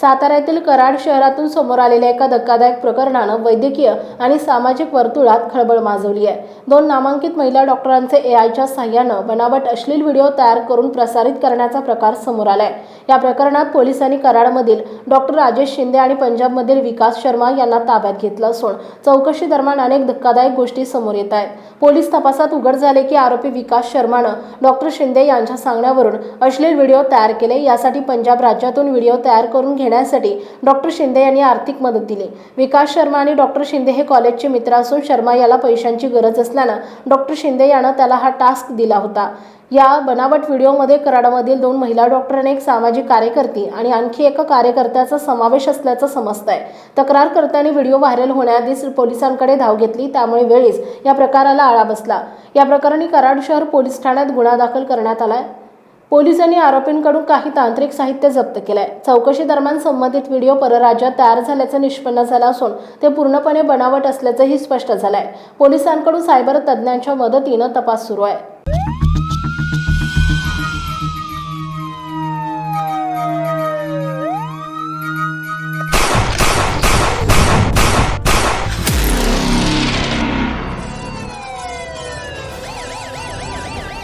सातारा येथील कराड शहरातून समोर आलेल्या एका धक्कादायक प्रकरणानं वैद्यकीय आणि सामाजिक वर्तुळात खळबळ माजवली आहे. दोन नामांकित महिला डॉक्टरांचे ए आयच्या साह्यानं बनावट अश्लील व्हिडिओ तयार करून प्रसारित करण्याचा प्रकार समोर आलाय. या प्रकरणात पोलिसांनी कराडमधील डॉक्टर राजेश शिंदे आणि पंजाबमधील विकास शर्मा यांना ताब्यात घेतलं असून चौकशी दरम्यान अनेक धक्कादायक गोष्टी समोर येत आहेत. पोलीस तपासात उघड झाले की आरोपी विकास शर्मानं डॉक्टर शिंदे यांच्या सांगण्यावरून अश्लील व्हिडिओ तयार केले. यासाठी पंजाब राज्यातून व्हिडिओ तयार करून घेण्यासाठी डॉक्टर शिंदे यांनी आर्थिक मदत दिली. विकास शर्मा आणि डॉक्टर शिंदे हे कॉलेजचे मित्र असून शर्मा याला पैशांची गरज असल्यानं डॉक्टर शिंदे यानं त्याला हा टास्क दिला होता. या बनावट व्हिडिओमध्ये कराडमधील दोन महिला डॉक्टर आणि एक सामाजिक कार्यकर्ती आणि आणखी एका कार्यकर्त्याचा समावेश असल्याचं समजतंय. तक्रारकर्त्यांनी व्हिडिओ व्हायरल होण्याआधीच पोलिसांकडे धाव घेतली त्यामुळे वेळीच या प्रकाराला आळा बसला. या प्रकरणी कराड शहर पोलीस ठाण्यात गुन्हा दाखल करण्यात आलाय. पोलिसांनी आरोपींकडून काही तांत्रिक साहित्य जप्त केलंय. चौकशी दरम्यान संबंधित व्हिडिओ परराज्यात तयार झाल्याचं निष्पन्न झालं असून ते पूर्णपणे बनावट असल्याचंही स्पष्ट झालंय. पोलिसांकडून सायबर तज्ज्ञांच्या मदतीनं तपास सुरू आहे.